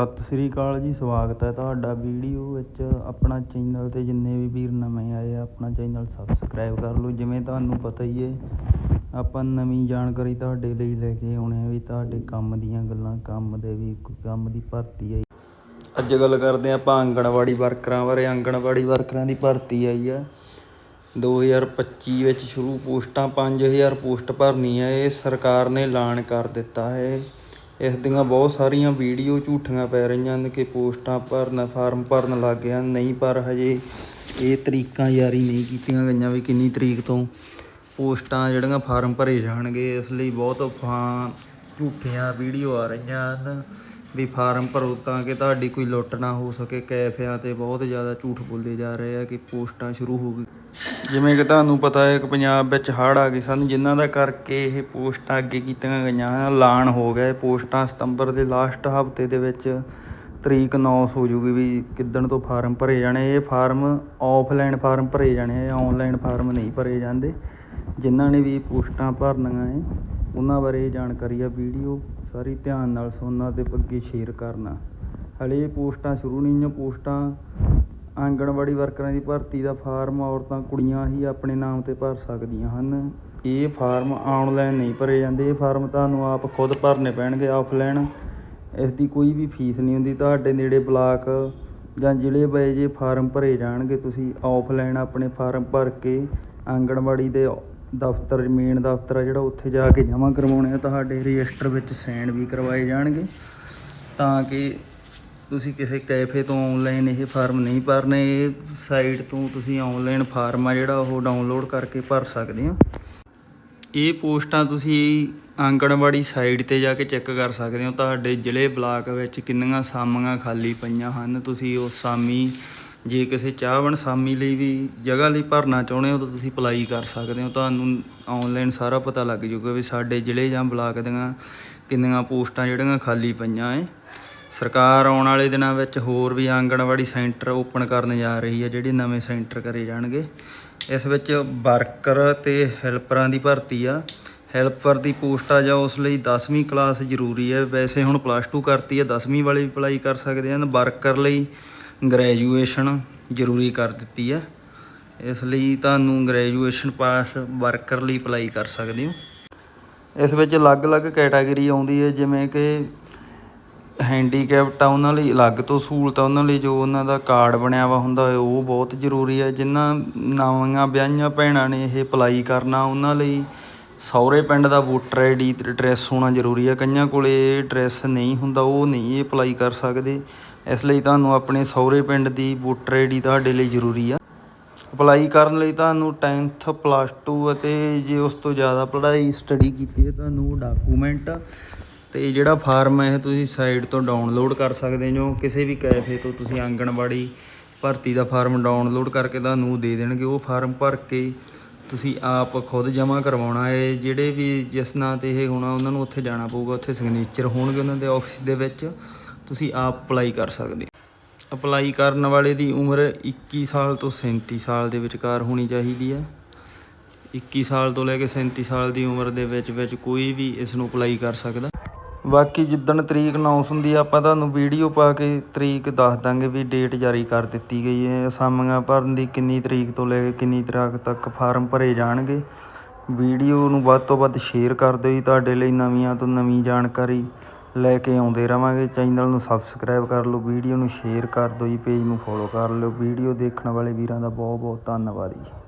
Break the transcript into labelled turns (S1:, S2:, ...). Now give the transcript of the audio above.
S1: ਸਤਿ ਸ੍ਰੀ ਅਕਾਲ ਜੀ, ਸਵਾਗਤ ਹੈ ਤੁਹਾਡਾ ਵੀਡੀਓ ਵਿੱਚ। ਆਪਣਾ ਚੈਨਲ ਤੇ ਜਿੰਨੇ ਵੀ ਵੀਰ ਨਵੇਂ ਆਏ ਆ, ਆਪਣਾ ਚੈਨਲ ਸਬਸਕ੍ਰਾਈਬ ਕਰ ਲਓ। ਜਿਵੇਂ ਤੁਹਾਨੂੰ ਪਤਾ ਹੀ ਹੈ, ਆਪਾਂ ਨਵੀਂ ਜਾਣਕਾਰੀ ਤੁਹਾਡੇ ਲਈ ਲੈ ਕੇ ਆਉਣੇ ਆ ਵੀ ਤੁਹਾਡੇ ਕੰਮ ਦੀਆਂ ਗੱਲਾਂ, ਕੰਮ ਦੇ ਵੀ, ਕੰਮ ਦੀ ਭਰਤੀ ਆਈ। ਅੱਜ ਗੱਲ ਕਰਦੇ ਹਾਂ ਆਪਾਂ ਆਂਗਣਵਾੜੀ ਵਰਕਰਾਂ ਬਾਰੇ। ਆਂਗਣਵਾੜੀ ਵਰਕਰਾਂ ਦੀ ਭਰਤੀ ਆਈ ਆ। 2025 ਵਿੱਚ ਸ਼ੁਰੂ ਪੋਸਟਾਂ 5000 ਪੋਸਟ ਭਰਨੀ ਹੈ ਇਹ ਸਰਕਾਰ ਨੇ ਐਲਾਨ ਕਰ ਦਿੱਤਾ ਹੈ। ਇਸ ਦੀਆਂ ਬਹੁਤ ਸਾਰੀਆਂ ਵੀਡੀਓ ਝੂਠੀਆਂ ਪੈ ਰਹੀਆਂ ਹਨ ਕਿ ਪੋਸਟਾਂ ਭਰਨ, ਫਾਰਮ ਭਰਨ ਲੱਗ ਗਏ ਹਨ। ਨਹੀਂ, ਪਰ ਹਜੇ ਇਹ ਤਰੀਕਾਂ ਜਾਰੀ ਨਹੀਂ ਕੀਤੀਆਂ ਗਈਆਂ ਵੀ ਕਿੰਨੀ ਤਰੀਕ ਤੋਂ ਪੋਸਟਾਂ ਜਿਹੜੀਆਂ ਫਾਰਮ ਭਰੇ ਜਾਣਗੇ। ਇਸ ਲਈ ਬਹੁਤ ਅਫਵਾਹ, ਝੂਠੀਆਂ ਵੀਡੀਓ ਆ ਰਹੀਆਂ ਹਨ ਵੀ ਫਾਰਮ ਭਰੋ ਤਾਂ ਕਿ ਤੁਹਾਡੀ ਕੋਈ ਲੁੱਟ ਨਾ ਹੋ ਸਕੇ। ਕੈਫਿਆਂ ਤੇ ਬਹੁਤ ਜ਼ਿਆਦਾ ਝੂਠ ਬੋਲੇ ਜਾ ਰਹੇ ਆ ਕਿ ਪੋਸਟਾਂ ਸ਼ੁਰੂ ਹੋ ਗਈ। ਜਿਵੇਂ ਕਿ ਤੁਹਾਨੂੰ ਪਤਾ ਹੈ ਕਿ ਪੰਜਾਬ ਵਿੱਚ ਹੜ੍ਹ ਆ ਗਏ ਸਨ, ਜਿਨ੍ਹਾਂ ਦਾ ਕਰਕੇ ਇਹ ਪੋਸਟਾਂ ਅੱਗੇ ਕੀਤੀਆਂ ਗਈਆਂ ਹਨ। ਐਲਾਨ ਹੋ ਗਿਆ ਪੋਸਟਾਂ ਸਤੰਬਰ ਦੇ ਲਾਸਟ ਹਫ਼ਤੇ ਦੇ ਵਿੱਚ। ਤਰੀਕ ਅਨਾਉਂਸ ਹੋ ਜੂਗੀ ਵੀ ਕਿੱਦਣ ਤੋਂ ਫਾਰਮ ਭਰੇ ਜਾਣੇ। ਇਹ ਫਾਰਮ ਆਫਲਾਈਨ ਫਾਰਮ ਭਰੇ ਜਾਣੇ ਆ ਆਨਲਾਈਨ ਫਾਰਮ ਨਹੀਂ ਭਰੇ ਜਾਂਦੇ। ਜਿਨ੍ਹਾਂ ਨੇ ਵੀ ਪੋਸਟਾਂ ਭਰਨੀਆਂ ਹੈ ਉਹਨਾਂ ਬਾਰੇ ਜਾਣਕਾਰੀ ਆ ਵੀਡੀਓ। ਸਾਰੀ ਧਿਆਨ ਨਾਲ ਸੁਣਨਾ ਤੇ ਅੱਗੇ ਸ਼ੇਅਰ ਕਰਨਾ। ਹਲੇ ਇਹ ਪੋਸਟਾਂ ਸ਼ੁਰੂ ਨਹੀਂ ਹੋਈਆਂ, ਪੋਸਟਾਂ ਆਂਗਣਵਾੜੀ ਵਰਕਰਾਂ ਦੀ ਭਰਤੀ ਦਾ ਫਾਰਮ ਔਰਤਾਂ ਕੁੜੀਆਂ ਹੀ ਆਪਣੇ ਨਾਮ ਤੇ ਭਰ ਸਕਦੀਆਂ ਹਨ। ਇਹ ਫਾਰਮ ਔਨਲਾਈਨ ਨਹੀਂ ਭਰੇ ਜਾਂਦੇ। ਇਹ ਫਾਰਮ ਤੁਹਾਨੂੰ ਆਪ ਖੁਦ ਭਰਨੇ ਪੈਣਗੇ ਔਫਲਾਈਨ ਇਸ ਦੀ ਕੋਈ ਵੀ ਫੀਸ ਨਹੀਂ ਹੁੰਦੀ। ਤੁਹਾਡੇ ਨੇੜੇ ਬਲਾਕ ਜਾਂ ਜ਼ਿਲ੍ਹੇ ਵਾਈਜ਼ ਇਹ ਫਾਰਮ ਭਰੇ ਜਾਣਗੇ, ਤੁਸੀਂ ਔਫਲਾਈਨ ਆਪਣੇ ਫਾਰਮ ਭਰ ਕੇ ਆਂਗਣਵਾੜੀ ਦੇ ਦਫ਼ਤਰ, ਮੇਨ ਦਫ਼ਤਰ ਆ ਜਿਹੜਾ ਉੱਥੇ ਜਾ ਕੇ ਜਮ੍ਹਾਂ ਕਰਵਾਉਣੇ ਆ। ਤੁਹਾਡੇ ਰਜਿਸਟਰ ਵਿੱਚ ਸਾਈਨ ਵੀ ਕਰਵਾਏ ਜਾਣਗੇ ਤਾਂ ਕਿ ਤੁਸੀਂ ਕਿਸੇ ਕੈਫੇ ਤੋਂ ਆਨਲਾਈਨ ਇਹ ਫਾਰਮ ਨਹੀਂ ਭਰਨੇ, ਇਹ ਸਾਈਟ ਤੋਂ ਤੁਸੀਂ ਆਨਲਾਈਨ ਫਾਰਮ ਆ ਜਿਹੜਾ ਉਹ ਡਾਊਨਲੋਡ ਕਰਕੇ ਭਰ ਸਕਦੇ ਹੋ। ਇਹ ਪੋਸਟਾਂ ਤੁਸੀਂ ਆਂਗਣਵਾੜੀ ਸਾਈਟ ਤੇ ਜਾ ਕੇ ਚੈੱਕ ਕਰ ਸਕਦੇ ਹੋ। ਤੁਹਾਡੇ ਜ਼ਿਲ੍ਹੇ ਬਲਾਕ ਵਿੱਚ ਕਿੰਨੀਆਂ ਸਾਮੀਆਂ ਖਾਲੀ ਪਈਆਂ ਹਨ। ਤੁਸੀਂ ਉਸ ਸਾਮੀ, ਜੇ ਕਿਸੇ ਚਾਹਵਣ ਸਾਮੀ ਲਈ ਵੀ ਜਗ੍ਹਾ ਲਈ ਭਰਨਾ ਚਾਹੁੰਦੇ ਹੋ ਤਾਂ ਤੁਸੀਂ ਅਪਲਾਈ ਕਰ ਸਕਦੇ ਹੋ। ਤੁਹਾਨੂੰ ਆਨਲਾਈਨ ਸਾਰਾ ਪਤਾ ਲੱਗ ਜਾਊਗਾ ਵੀ ਸਾਡੇ ਜ਼ਿਲ੍ਹੇ ਜਾਂ ਬਲਾਕ ਦੀਆਂ ਕਿੰਨੀਆਂ ਪੋਸਟਾਂ ਜਿਹੜੀਆਂ ਖਾਲੀ ਪਈਆਂ ਏ ਸਰਕਾਰ ਆਉਣ ਵਾਲੇ ਦਿਨਾਂ ਵਿੱਚ ਹੋਰ ਵੀ ਆਂਗਣਵਾੜੀ ਸੈਂਟਰ ਓਪਨ ਕਰਨ ਜਾ ਰਹੀ ਹੈ, ਜਿਹੜੇ ਨਵੇਂ ਸੈਂਟਰ ਕਰੇ ਜਾਣਗੇ। ਇਸ ਵਿੱਚ ਵਰਕਰ ਤੇ ਹੈਲਪਰਾਂ ਦੀ ਭਰਤੀ ਆ। ਹੈਲਪਰ ਦੀ ਪੋਸਟ ਆ ਜਾਂ ਉਸ ਲਈ 10ਵੀਂ ਕਲਾਸ ਜ਼ਰੂਰੀ ਹੈ। ਵੈਸੇ ਹੁਣ ਪਲੱਸ 2 ਕਰਤੀ ਹੈ 10ਵੀਂ ਵਾਲੇ ਵੀ ਅਪਲਾਈ ਕਰ ਸਕਦੇ ਹਨ। ਵਰਕਰ ਲਈ ਗ੍ਰੈਜੂਏਸ਼ਨ ਜ਼ਰੂਰੀ ਕਰ ਦਿੱਤੀ ਹੈ। ਇਸ ਲਈ ਤੁਹਾਨੂੰ ਗ੍ਰੈਜੂਏਸ਼ਨ ਪਾਸ ਵਰਕਰ ਲਈ ਅਪਲਾਈ ਕਰ ਸਕਦੇ ਹੋ। ਇਸ ਵਿੱਚ ਅਲੱਗ-ਅਲੱਗ ਕੈਟਾਗਰੀ ਆਉਂਦੀ ਹੈ, ਜਿਵੇਂ ਕਿ ਹੈਂਡੀਕੈਪਟ ਆ ਉਹਨਾਂ ਲਈ ਅਲੱਗ ਤੋਂ ਸਹੂਲਤ ਆ, ਉਹਨਾਂ ਲਈ ਜੋ ਉਹਨਾਂ ਦਾ ਕਾਰਡ ਬਣਿਆ ਵਾ ਹੁੰਦਾ ਉਹ ਬਹੁਤ ਜ਼ਰੂਰੀ ਹੈ ਜਿਨ੍ਹਾਂ ਨਵੀਆਂ ਵਿਆਹੀਆਂ ਭੈਣਾਂ ਨੇ ਇਹ ਅਪਲਾਈ ਕਰਨਾ, ਉਹਨਾਂ ਲਈ ਸਹੁਰੇ ਪਿੰਡ ਦਾ ਵੋਟਰ ਆਈਡੀ ਤੇ ਐਡਰੈਸ ਹੋਣਾ ਜ਼ਰੂਰੀ ਹੈ ਕਈਆਂ ਕੋਲ ਇਹ ਐਡਰੈਸ ਨਹੀਂ ਹੁੰਦਾ, ਉਹ ਨਹੀਂ ਅਪਲਾਈ ਕਰ ਸਕਦੇ। ਇਸ ਲਈ ਤੁਹਾਨੂੰ ਆਪਣੇ ਸਹੁਰੇ ਪਿੰਡ ਦੀ ਵੋਟਰ ਆਈਡੀ ਤੁਹਾਡੇ ਲਈ ਜ਼ਰੂਰੀ ਆ। ਅਪਲਾਈ ਕਰਨ ਲਈ ਤੁਹਾਨੂੰ 10th ਪਲੱਸ 2 ਅਤੇ ਜੇ ਉਸ ਤੋਂ ਜ਼ਿਆਦਾ ਪੜ੍ਹਾਈ ਸਟੱਡੀ ਕੀਤੀ ਹੈ, ਤੁਹਾਨੂੰ ਡਾਕੂਮੈਂਟ ਤੇ ਜਿਹੜਾ ਫਾਰਮ ਹੈ ਇਹ ਤੁਸੀਂ ਸਾਈਟ ਤੋਂ ਡਾਊਨਲੋਡ ਕਰ ਸਕਦੇ ਹੋ ਕਿਸੇ ਵੀ ਕੈਫੇ ਤੋਂ ਤੁਸੀਂ ਆਂਗਣਵਾੜੀ ਭਰਤੀ ਦਾ ਫਾਰਮ ਡਾਊਨਲੋਡ ਕਰਕੇ ਤੁਹਾਨੂੰ ਦੇ ਦੇਣਗੇ। ਉਹ ਫਾਰਮ ਭਰ ਕੇ ਤੁਸੀਂ ਆਪ ਖੁਦ ਜਮ੍ਹਾਂ ਕਰਵਾਉਣਾ ਹੈ। ਜਿਹੜੇ ਵੀ ਜਿਸ ਨਾਂ ਤੇ ਇਹ ਹੋਣਾ, ਉਹਨਾਂ ਨੂੰ ਉੱਥੇ ਜਾਣਾ ਪਊਗਾ। ਉੱਥੇ ਸਿਗਨੇਚਰ ਹੋਣਗੇ ਉਹਨਾਂ ਦੇ ਆਫਿਸ ਦੇ ਵਿੱਚ। ਤੁਸੀਂ ਆਪ ਅਪਲਾਈ ਕਰ ਸਕਦੇ ਅਪਲਾਈ ਕਰਨ ਵਾਲੇ ਦੀ ਉਮਰ 21 ਸਾਲ ਤੋਂ 37 ਸਾਲ ਦੇ ਵਿਚਕਾਰ ਹੋਣੀ ਚਾਹੀਦੀ ਹੈ। 21 ਸਾਲ ਤੋਂ ਲੈ ਕੇ 37 ਸਾਲ ਦੀ ਉਮਰ ਦੇ ਵਿੱਚ ਵਿੱਚ ਕੋਈ ਵੀ ਇਸ ਨੂੰ ਅਪਲਾਈ ਕਰ ਸਕਦਾ। ਬਾਕੀ ਜਿੱਦਣ ਤਰੀਕ ਅਨਾਊਂਸ ਹੁੰਦੀ ਆ, ਆਪਾਂ ਤੁਹਾਨੂੰ ਵੀਡੀਓ ਪਾ ਕੇ ਤਰੀਕ ਦੱਸ ਦਾਂਗੇ ਵੀ ਡੇਟ ਜਾਰੀ ਕਰ ਦਿੱਤੀ ਗਈ ਹੈ। ਅਸਾਮੀਆਂ ਭਰਨ ਦੀ ਕਿੰਨੀ ਤਰੀਕ ਤੋਂ ਲੈ ਕੇ ਕਿੰਨੀ ਤਰੀਕ ਤੱਕ ਫਾਰਮ ਭਰੇ ਜਾਣਗੇ। ਵੀਡੀਓ ਨੂੰ ਵੱਧ ਤੋਂ ਵੱਧ ਸ਼ੇਅਰ ਕਰ ਦਿਓ ਜੀ। ਤੁਹਾਡੇ ਲਈ ਨਵੀਆਂ ਤੋਂ ਨਵੀਂ ਜਾਣਕਾਰੀ ਲੈ ਕੇ ਆਉਂਦੇ ਰਵਾਂਗੇ। ਚੈਨਲ ਨੂੰ ਸਬਸਕ੍ਰਾਈਬ ਕਰ ਲਓ, ਵੀਡੀਓ ਨੂੰ ਸ਼ੇਅਰ ਕਰ ਦਿਓ ਜੀ। ਪੇਜ ਨੂੰ ਫੋਲੋ ਕਰ ਲਿਓ। ਵੀਡੀਓ ਦੇਖਣ ਵਾਲੇ ਵੀਰਾਂ ਦਾ ਬਹੁਤ ਬਹੁਤ ਧੰਨਵਾਦ ਜੀ।